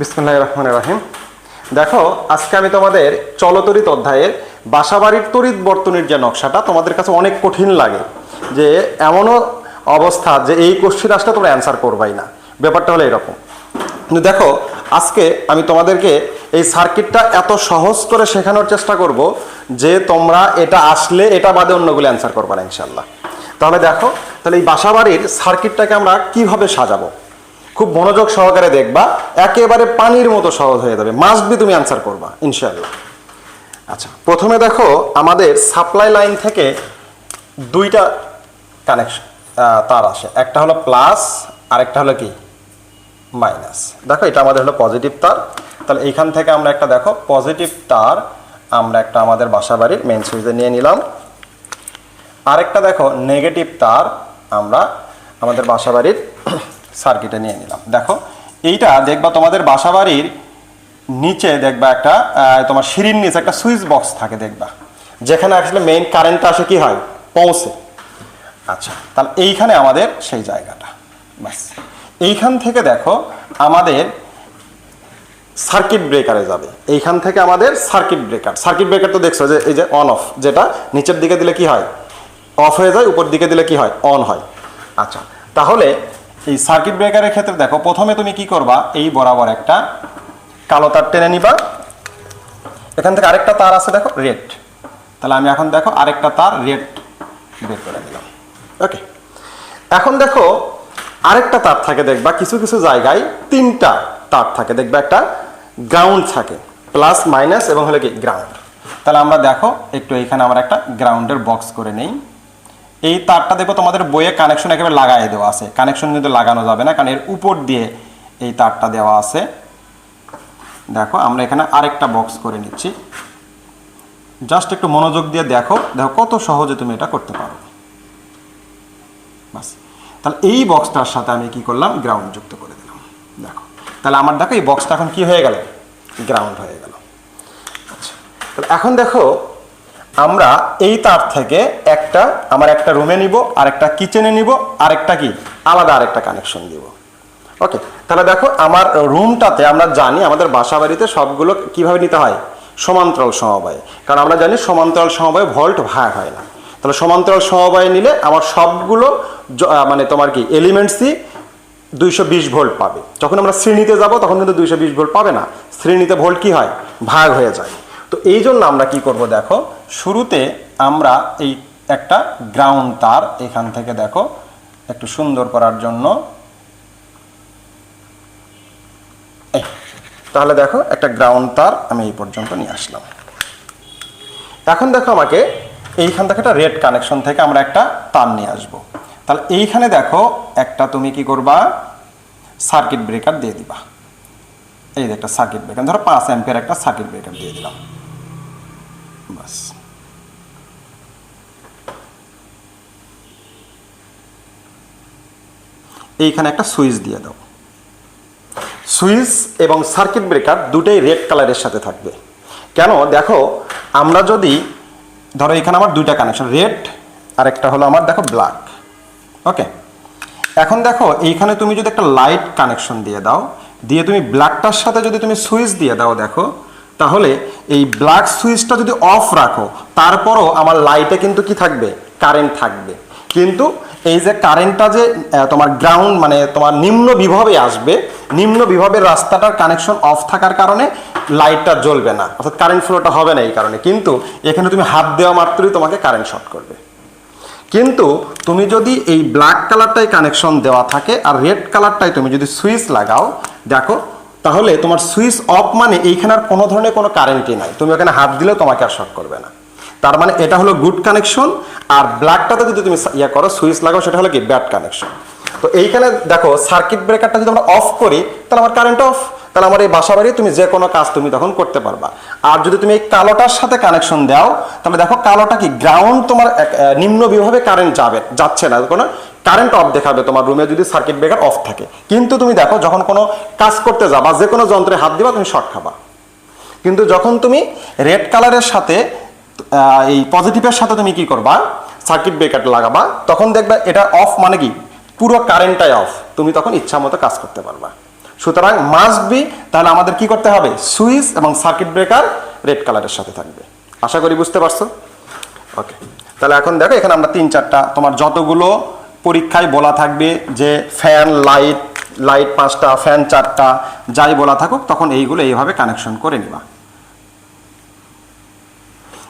বিসমুল্লাহ রহমান রাহিম। দেখো, আজকে আমি তোমাদের চলতরিত অধ্যায়ের বাসাবাড়ির তড়িৎ বর্তনীর যে নকশাটা তোমাদের কাছে অনেক কঠিন লাগে, যে এমনও অবস্থা যে এই কোশ্চিন আসলে তোমরা অ্যান্সার করবাই না। ব্যাপারটা হলো এরকম। কিন্তু দেখো, আজকে আমি তোমাদেরকে এই সার্কিটটা এত সহজ করে শেখানোর চেষ্টা করব যে তোমরা এটা আসলে এটা বাদে অন্যগুলো অ্যান্সার করবা না ইনশাল্লাহ তাহলে দেখো, তাহলে এই বাসাবাড়ির সার্কিটটাকে আমরা কীভাবে সাজাবো? খুব মনোযোগ সহকারে দেখবা, একেবারে পানির মতো সহজ হয়ে যাবে। মাস্ট বি তুমি অ্যান্সার করবা, ইনশাআল্লাহ। আচ্ছা প্রথমে দেখো, আমাদের সাপ্লাই লাইন থেকে দুইটা কানেকশন তার আসে। একটা হলো প্লাস আর একটা হলো কি? মাইনাস দেখো, এটা আমাদের হলো পজিটিভ তার। তাহলে এইখান থেকে আমরা একটা দেখো পজিটিভ তার, আমরা একটা আমাদের বাসা বাড়ির মেন সুইচে নিয়ে নিলাম। আরেকটা দেখো নেগেটিভ তার, আমরা আমাদের বাসাবাড়ির সার্কিটে নিয়ে নিলাম। দেখো, এইটা দেখবা তোমাদের বাসাবাড়ির নিচে দেখবা একটা তোমার সিঁড়ির নিচে একটা সুইচ বক্স থাকে দেখবা। যেখানে আসলে মেইন কারেন্টটা আসে কি হয়? পৌঁছে। আচ্ছা তাহলে এইখানে আমাদের সেই জায়গাটা। ব্যাস। এইখান থেকে দেখো, আমাদের সার্কিট ব্রেকারে যাবে। এইখান থেকে আমাদের সার্কিট ব্রেকার সার্কিট ব্রেকার তো দেখছ যে, এই যে অন অফ যেটা নিচের দিকে দিলে কি হয়? অফ হয়ে যায়, উপর দিকে দিলে কি হয়? অন হয়। আচ্ছা তাহলে এই সার্কিট ব্রেকারের ক্ষেত্রে দেখো, প্রথমে তুমি কি করবা? এই বরাবর একটা কালো তার টেনে নিবা। এখান থেকে আরেকটা তার আছে, দেখো রেড তাহলে আমি এখন দেখো, আরেকটা তার রেড বের করে নিলাম ওকে এখন দেখো, আরেকটা তার থাকে, দেখবা, কিছু কিছু জায়গায় তিনটা তার থাকে, দেখবা, একটা গ্রাউন্ড থাকে প্লাস মাইনাস এবং হলো কি গ্রাউন্ড তাহলে আমরা দেখো, একটু এখানে আমরা একটা গ্রাউন্ডের বক্স করে নেই। এই তারটা দেখো তোমাদের বইয়ে কানেকশন একেবারে লাগাই দেওয়া আছে। কানেকশন কিন্তু লাগানো যাবে না, কারণ এর উপর দিয়ে এই তারটা দেওয়া আছে। দেখো, আমরা এখানে আরেকটা বক্স করে নিচ্ছি। জাস্ট একটু মনোযোগ দিয়ে দেখো দেখো কত সহজে তুমি এটা করতে পারো। বাস। তাহলে এই বক্সটার সাথে আমি কি করলাম? গ্রাউন্ড যুক্ত করে দিলাম। দেখো, তাহলে আমার দেখো এই বক্সটা এখন কি হয়ে গেল? গ্রাউন্ড হয়ে গেল। আচ্ছা তাহলে এখন দেখো আমরা এই তার থেকে একটা, আমার একটা রুমে নিব আর একটা কিচেনে নিব, আরেকটা কি? আলাদা আরেকটা কানেকশন দিব। ওকে তাহলে দেখো আমার রুমটাতে আমরা জানি আমাদের বাসা বাড়িতে সবগুলো কীভাবে নিতে হয়? সমান্তরাল সমবায়ে। কারণ আমরা জানি সমান্তরাল সমবায়ে ভল্ট ভাগ হয় না। তাহলে সমান্তরাল সমবায়ে নিলে আমার সবগুলো মানে তোমার কি এলিমেন্টসই দুইশো বিশ ভোল্ট পাবে। যখন আমরা শ্রেণীতে যাব, তখন কিন্তু দুইশো বিশ ভোল্ট পাবে না। শ্রেণীতে ভোল্ট কি হয়? ভাগ হয়ে যায়। তো এই জন্য আমরা কি করব দেখো, শুরুতে আমরা এই একটা গ্রাউন্ড তার এখান থেকে দেখো, একটু সুন্দর করার জন্য। তাহলে দেখো, একটা গ্রাউন্ড তার আমি এই পর্যন্ত নিয়ে আসলাম। এখন দেখো আমাকে এইখান থেকে একটা রেড কানেকশন থেকে আমরা একটা তার নিয়ে আসব। তাহলে এইখানে দেখো, একটা তুমি কি করবা? সার্কিট ব্রেকার দিয়ে দিবা। এই যে একটা সার্কিট ব্রেকার ধরো পাঁচ অ্যাম্পের একটা সার্কিট ব্রেকার দিয়ে দিলাম। বাস এইখানে একটা সুইচ দিয়ে দাও। সুইচ এবং সার্কিট ব্রেকার দুটোই রেড কালারের সাথে থাকবে। কেন? দেখো, আমরা যদি, ধরো এখানে আমার দুইটা কানেকশন, রেড আর একটা হলো আমার, দেখো, ব্ল্যাক। ওকে? এখন দেখো, এইখানে তুমি যদি একটা লাইট কানেকশন দিয়ে দাও, দিয়ে তুমি ব্ল্যাকটার সাথে যদি তুমি সুইচ দিয়ে দাও, দেখো তাহলে এই ব্ল্যাক সুইচটা যদি অফ রাখো, তারপরও আমার লাইটে কিন্তু কি থাকবে? কারেন্ট থাকবে। কিন্তু এই যে কারেন্টটা যে তোমার গ্রাউন্ড মানে তোমার নিম্ন বিভবে আসবে, নিম্ন বিভবের রাস্তাটার কানেকশন অফ থাকার কারণে লাইটটা জ্বলবে না। অর্থাৎ কারেন্ট ফ্লোটা হবে না এই কারণে। কিন্তু এখানে তুমি হাত দেওয়া মাত্রই তোমাকে কারেন্ট শর্ট করবে। কিন্তু তুমি যদি এই ব্ল্যাক কালারটাই কানেকশন দেওয়া থাকে আর রেড কালারটাই তুমি যদি সুইচ লাগাও, দেখো তাহলে তোমার সুইচ অফ মানে এইখানে আর কোনো ধরনের কোনো কারেন্টই নাই। তুমি ওখানে হাত দিলেও তোমাকে আর শক করবে না। তার মানে এটা হলো গুড কানেকশন আর ব্ল্যাকটাতে যদি তুমি ইয়ে করো, সুইচ লাগাও, সেটা হলো কি ব্যাড কানেকশন তো এইখানে দেখো সার্কিট ব্রেকারটা যদি আমরা অফ করি, তাহলে আমার কারেন্ট অফ তাহলে আমার এই বাসা বাড়ি, তুমি যে কোনো কাজ তুমি তখন করতে পারবা। আর যদি তুমি এই কালোটার সাথে কানেকশন দাও, তাহলে দেখো কালোটা কি গ্রাউন্ড তোমার নিম্ন বিভাবে কারেন্ট যাবে, যাচ্ছে না। কোনো কারেন্ট অফ দেখাবে, তোমার রুমে যদি সার্কিট ব্রেকার অফ থাকে। কিন্তু তুমি দেখো, যখন কোনো কাজ করতে যাবা, যে কোনো যন্ত্রে হাত দিবা, তুমি শর্ট খাবা। কিন্তু যখন তুমি রেড কালারের সাথে এই পজিটিভের সাথে তুমি কি করবা সার্কিট ব্রেকার লাগাবা, তখন দেখবা এটা অফ মানে কি? পুরো কারেন্টটাই অফ তুমি তখন ইচ্ছা মতো কাজ করতে পারবা। সুতরাং মাস্ট বি তাহলে আমাদের কি করতে হবে? সুইচ এবং সার্কিট ব্রেকার রেড কালারের সাথে থাকবে। আশা করি বুঝতে পারছ? ওকে তাহলে এখন দেখো, এখানে আমরা তিন চারটা, তোমার যতগুলো পরীক্ষায় বলা থাকবে, যে ফ্যান লাইট লাইট পাঁচটা ফ্যান চারটা, যাই বলা থাকুক, তখন এইগুলো এইভাবে কানেকশন করে নিবা।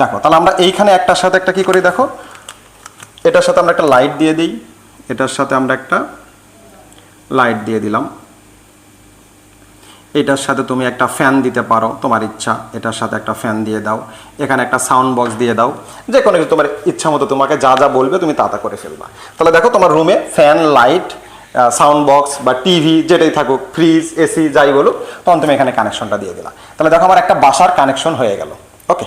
দেখো, তাহলে আমরা এইখানে একটার সাথে একটা কি করি দেখো? এটার সাথে আমরা একটা লাইট দিয়ে দিই। এটার সাথে আমরা একটা লাইট দিয়ে দিলাম। এটার সাথে তুমি একটা ফ্যান দিতে পারো, তোমার ইচ্ছা। এটার সাথে একটা ফ্যান দিয়ে দাও। এখানে একটা সাউন্ড বক্স দিয়ে দাও। যে কোনো কিছু তোমার ইচ্ছা মতো তোমাকে যা যা বলবে তুমি তা তা করে ফেলবা। তাহলে দেখো তোমার রুমে ফ্যান লাইট সাউন্ড বক্স বা টিভি যেটাই থাকুক ফ্রিজ এসি যাই বলুক, তখন তুমি এখানে কানেকশনটা দিয়ে দিলা। তাহলে দেখো আমার একটা বাসার কানেকশন হয়ে গেল। ওকে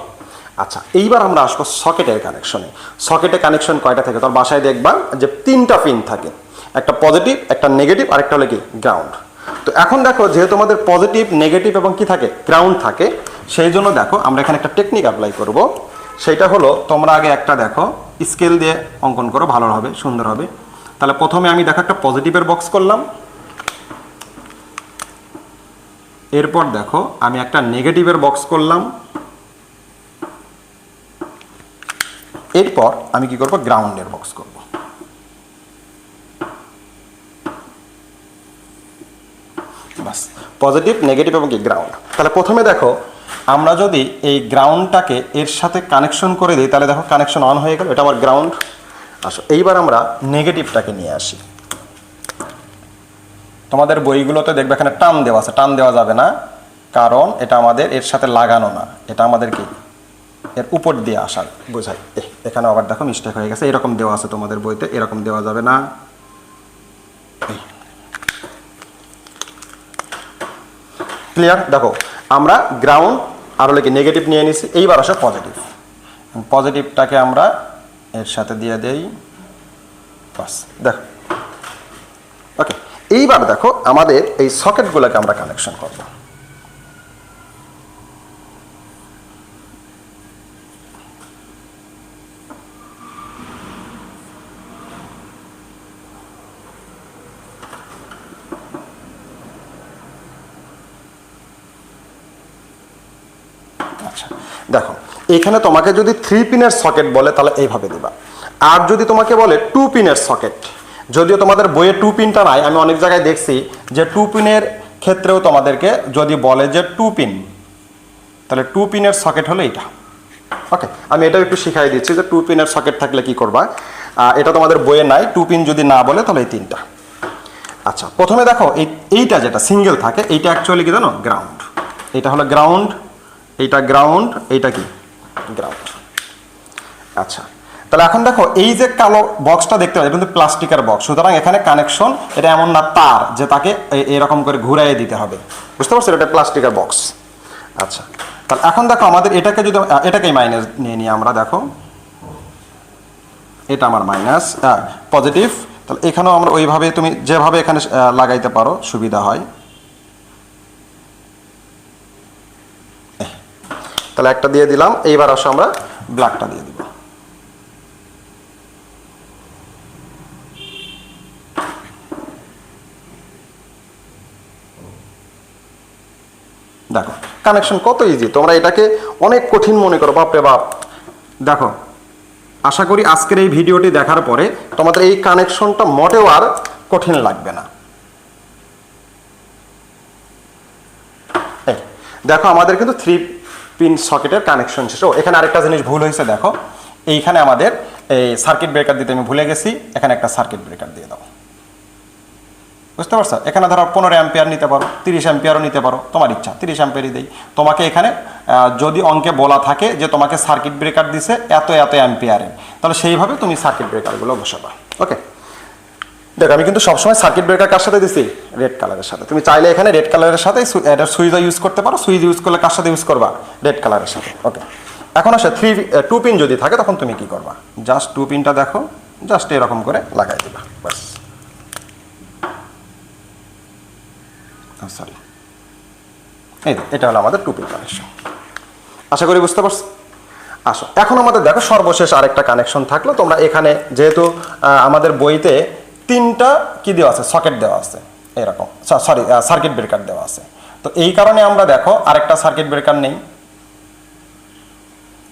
আচ্ছা এইবার আমরা আসব সকেটের কানেকশনে সকেটে কানেকশন কয়টা থাকে? তোর বাসায় দেখবা যে তিনটা পিন থাকে। একটা পজিটিভ একটা নেগেটিভ আর একটা হলো কি গ্রাউন্ড তো এখন দেখো, যেহেতু আমাদের পজিটিভ নেগেটিভ এবং কি থাকে? গ্রাউন্ড থাকে, সেই জন্য দেখো, আমরা এখানে একটা টেকনিক অ্যাপ্লাই করব। সেটা হলো, তোমরা আগে একটা দেখো স্কেল দিয়ে অঙ্কন করো, ভালো হবে, সুন্দর হবে। তাহলে প্রথমে আমি দেখো একটা পজিটিভের বক্স করলাম। এরপর দেখো, আমি একটা নেগেটিভের বক্স করলাম। এরপর আমি কি করব? গ্রাউন্ডের বক্স করব। বাস পজিটিভ নেগেটিভ এবং কি? গ্রাউন্ড তাহলে প্রথমে দেখো, আমরা যদি এই গ্রাউন্ডটাকে এর সাথে কানেকশন করে দিই, তাহলে দেখো কানেকশন অন হয়ে গেল, এটা আমার গ্রাউন্ড আসো, এইবার আমরা নেগেটিভটাকে নিয়ে আসি। তোমাদের বইগুলোতে দেখবে এখানে টান দেওয়া আছে, টান দেওয়া যাবে না, কারণ এটা আমাদের এর সাথে লাগানো না। এটা আমাদের কি? এর উপর দিয়ে আসার এহ, এখানে আবার দেখো মিস্টেক হয়ে গেছে এরকম দেওয়া আছে তোমাদের বইতে এরকম দেওয়া যাবে না। ক্লিয়ার দেখো আমরা গ্রাউন্ড আর লেগে নেগেটিভ নিয়ে নিছি এইবার আসে পজিটিভ পজিটিভটাকে আমরা এর সাথে দিয়ে দেই বাস দেখো। ওকে এইবার দেখো আমাদের এই সকেটগুলোকে আমরা কানেকশন করব। আচ্ছা দেখো, এখানে তোমাকে যদি থ্রি পিনের সকেট বলে, তাহলে এইভাবে দিবা। আর যদি তোমাকে বলে টু পিনের সকেট যদিও তোমাদের বইয়ে টু পিনটা নাই, আমি অনেক জায়গায় দেখছি যে টু পিনের ক্ষেত্রেও তোমাদেরকে যদি বলে যে টু পিন তাহলে টু পিনের সকেট হলো এইটা। ওকে আমি এটাও একটু শিখাই দিচ্ছি যে টু পিনের সকেট থাকলে কি করবা। এটা তোমাদের বইয়ে নাই টু পিন যদি না বলে, তাহলে এই তিনটা। আচ্ছা প্রথমে দেখো, এই, এইটা যেটা সিঙ্গেল থাকে, এইটা অ্যাকচুয়ালি কি জানো? গ্রাউন্ড এটা হলো গ্রাউন্ড এইটা গ্রাউন্ড এইটা কি? গ্রাউন্ড আচ্ছা তাহলে এখন দেখো, এই যে কালো বক্সটা দেখতে পাচ্ছি কিন্তু প্লাস্টিকের বক্স সুতরাং এখানে কানেকশন এটা এমন না তার, যে তাকে এরকম করে ঘুরাইয়ে দিতে হবে। বুঝতে পারছ? এটা প্লাস্টিকের বক্স আচ্ছা তাহলে এখন দেখো, আমাদের এটাকে যদি এটাকেই মাইনাস নিয়ে নিই আমরা, দেখো। এটা আমার মাইনাস পজিটিভ তাহলে এখানেও আমরা ওইভাবে, তুমি যেভাবে এখানে লাগাইতে পারো, সুবিধা হয়। তাহলে একটা দিয়ে দিলাম, এইবার আসো আমরা ব্ল্যাকটা দিয়ে দিব। দেখো কানেকশন কত ইজি তোমরা এটাকে অনেক কঠিন মনে করো, বাপরে বাপ। দেখো, আশা করি আজকের এই ভিডিওটি দেখার পরে তোমাদের এই কানেকশনটা মোটেও আর কঠিন লাগবে না। দেখো, আমাদের কিন্তু থ্রি পিন সকেটের কানেকশন শেষ ও, এখানে আরেকটা জিনিস ভুল হয়েছে, দেখো। এইখানে আমাদের এই সার্কিট ব্রেকার দিতে আমি ভুলে গেছি। এখানে একটা সার্কিট ব্রেকার দিয়ে দাও। বুঝতে পারছ? এখানে ধরো পনেরো অ্যাম্পিয়ার নিতে পারো, তিরিশ অ্যাম্পিয়ারও নিতে পারো, তোমার ইচ্ছা, তিরিশ অ্যাম্পিয়ারই দেই। তোমাকে এখানে যদি অঙ্কে বলা থাকে যে তোমাকে সার্কিট ব্রেকার দিছে এত এত অ্যাম্পিয়ারে তাহলে সেইভাবে তুমি সার্কিট ব্রেকারগুলো বসাবা। ওকে দেখো আমি কিন্তু সবসময় সার্কিট ব্রেকার কার সাথে দিছি? রেড কালারের সাথে। তুমি চাইলে এখানে রেড কালারের সাথে এটা সুইচও ইউজ করতে পারো। সুইচ ইউজ করলে কার সাথে ইউজ করবা? রেড কালারের সাথে। ওকে এখন আসে থ্রি টু পিন যদি থাকে তখন তুমি কি করবা? জাস্ট টু পিনটা দেখো জাস্ট এরকম করে লাগাই দিবা। বাস সরি এই যে, এটা হলো আমাদের টু পিন কানেকশন আশা করি বুঝতে পারছ আসো এখন আমাদের দেখো সর্বশেষ আরেকটা কানেকশন থাকল। তোমরা এখানে যেহেতু আমাদের বইতে তিনটা কি দেওয়া আছে? সকেট দেওয়া আছে। এরকম। সরি সার্কিট ব্রেকার দেওয়া আছে। তো এই কারণে আমরা দেখো, আরেকটা সার্কিট ব্রেকার নেই।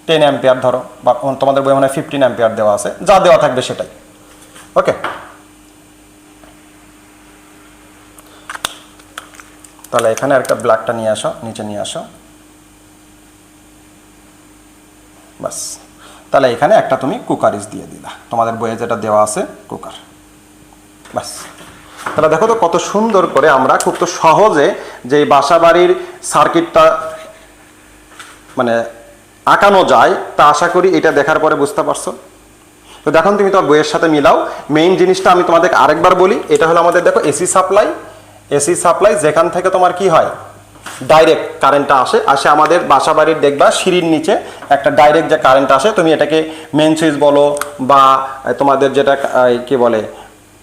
টেন অ্যাম্পিয়ার ধরো, বা তোমাদের বই মানে ফিফটিন অ্যাম্পিয়ার দেওয়া আছে। যা দেওয়া থাকবে সেটাই। ওকে? তাহলে এখানে একটা ব্ল্যাকটা নিয়ে আসো, নিচে নিয়ে আসো। বাস তাহলে এখানে একটা তুমি কুকারিজ দিয়ে দিলা। তোমাদের বইয়ে যেটা দেওয়া আছে কুকার বাস। তাহলে দেখো তো কত সুন্দর করে আমরা খুব তো সহজে যে বাসা বাড়ির সার্কিটটা মানে আঁকানো যায়, তা আশা করি এটা দেখার পরে বুঝতে পারছ। তো দেখো তুমি তোমার বইয়ের সাথে মিলাও। মেইন জিনিসটা আমি তোমাদের আরেকবার বলি, এটা হলো আমাদের দেখো এসি সাপ্লাই এসি সাপ্লাই যেখান থেকে তোমার কি হয়? ডাইরেক্ট কারেন্টটা আসে। আসে আমাদের বাসা বাড়ির দেখবা সিঁড়ির নিচে একটা ডাইরেক্ট যে কারেন্ট আসে, তুমি এটাকে মেন সুইচ বলো বা তোমাদের যেটা কি বলে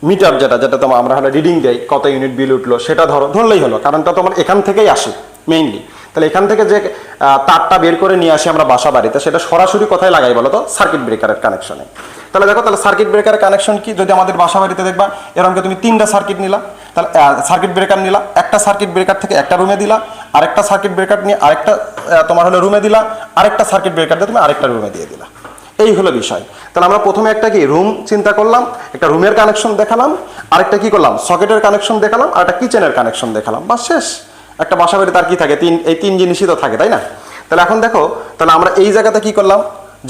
মিটার যেটা যেটা তোমার আমরা হলো রিডিং দেই, কত ইউনিট বিল উঠল, সেটা ধরো, ধরলেই হলো, কারণটা তোমার এখান থেকেই আসে মেইনলি তাহলে এখান থেকে যে তারটা বের করে নিয়ে আসি আমরা বাসা বাড়িতে, সেটা সরাসরি কোথায় লাগাই বলো তো সার্কিট ব্রেকারের কানেকশনে তাহলে দেখো, তাহলে সার্কিট ব্রেকারের কানেকশন কি? যদি আমাদের বাসা বাড়িতে দেখবা, এরকম তুমি তিনটা সার্কিট নিলা, তাহলে সার্কিট ব্রেকার নিলা, একটা সার্কিট ব্রেকার থেকে একটা রুমে দিলা, আরেকটা সার্কিট ব্রেকার নিয়ে আরেকটা তোমার হলো রুমে দিলা, আরেকটা সার্কিট ব্রেকার দিয়ে তুমি আরেকটা রুমে দিয়ে দিলা। এই হলো বিষয়। তাহলে আমরা প্রথমে একটা কি রুম চিন্তা করলাম, একটা রুমের কানেকশন দেখালাম, আরেকটা কি করলাম, সকেটের কানেকশন দেখালাম, আর একটা কিচেনের কানেকশন দেখালাম। বা শেষ। একটা বাসা বাড়িতে আর কি থাকে? তিন, এই তিন জিনিসই তো থাকে, তাই না? তাহলে এখন দেখো, তাহলে আমরা এই জায়গাতে কি করলাম?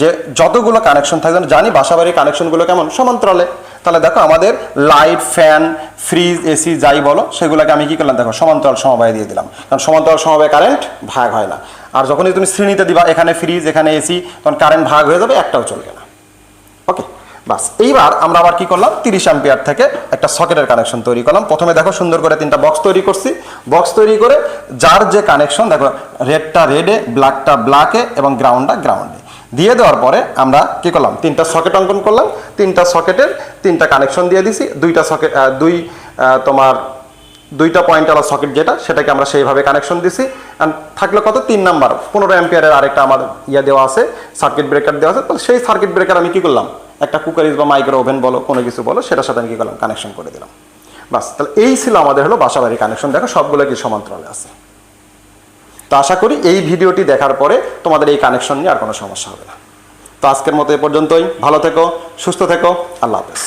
যে যতগুলো কানেকশন থাকে জানি বাসা বাড়ির কানেকশনগুলো কেমন? সমান্তরালে। তাহলে দেখো আমাদের লাইট, ফ্যান, ফ্রিজ, এসি যাই বলো, সেগুলোকে আমি কি করলাম? দেখো, সমান্তরাল সমবায় দিয়ে দিলাম। কারণ সমান্তরাল সমবায় কারেন্ট ভাগ হয় না। আর যখনই তুমি শ্রেণীতে দিবা, এখানে ফ্রিজ, এখানে এসি, তখন কারেন্ট ভাগ হয়ে যাবে, একটাও চলবে না। ওকে, বাস। এইবার আমরা আবার কি করলাম? তিরিশ অ্যাম্পিয়ার থেকে একটা সকেটের কানেকশন তৈরি করলাম। প্রথমে দেখো, সুন্দর করে তিনটা বক্স তৈরি করছি। বক্স তৈরি করে যার যে কানেকশন, দেখো, রেডটা রেডে, ব্ল্যাকটা ব্ল্যাকে এবং গ্রাউন্ডটা গ্রাউন্ডে। দিয়ে দেওয়ার পরে আমরা কি করলাম? তিনটা সকেট অঙ্কন করলাম। তিনটা সকেটের তিনটা কানেকশন দিয়ে দিছি। দুইটা সকেট দুই তোমার দুইটা পয়েন্ট পয়েন্টওয়ালা সকেট যেটা, সেটাকে আমরা সেইভাবে কানেকশন দিছি। অ্যান্ড থাকল কত? তিন নাম্বার। পনেরো অ্যাম্পিয়ারের আরেকটা আমার ইয়ে দেওয়া আছে সার্কিট ব্রেকার দেওয়া আছে। তো সেই সার্কিট ব্রেকার আমি কি করলাম? একটা কুকারিজ বা মাইক্রো ওভেন বলো, কোনো কিছু বলো, সেটার সাথে আমি কী করলাম? কানেকশন করে দিলাম। বাস তাহলে এই ছিল আমাদের হলো বাসাবাড়ি কানেকশন দেখো সবগুলো কি সমান্তরালে আছে। তো আশা করি এই ভিডিওটি দেখার পরে তোমাদের এই কানেকশন নিয়ে আর কোনো সমস্যা হবে না। তো আজকের মতো এ পর্যন্তই। ভালো থেকো, সুস্থ থেকো। আল্লাহ হাফেজ।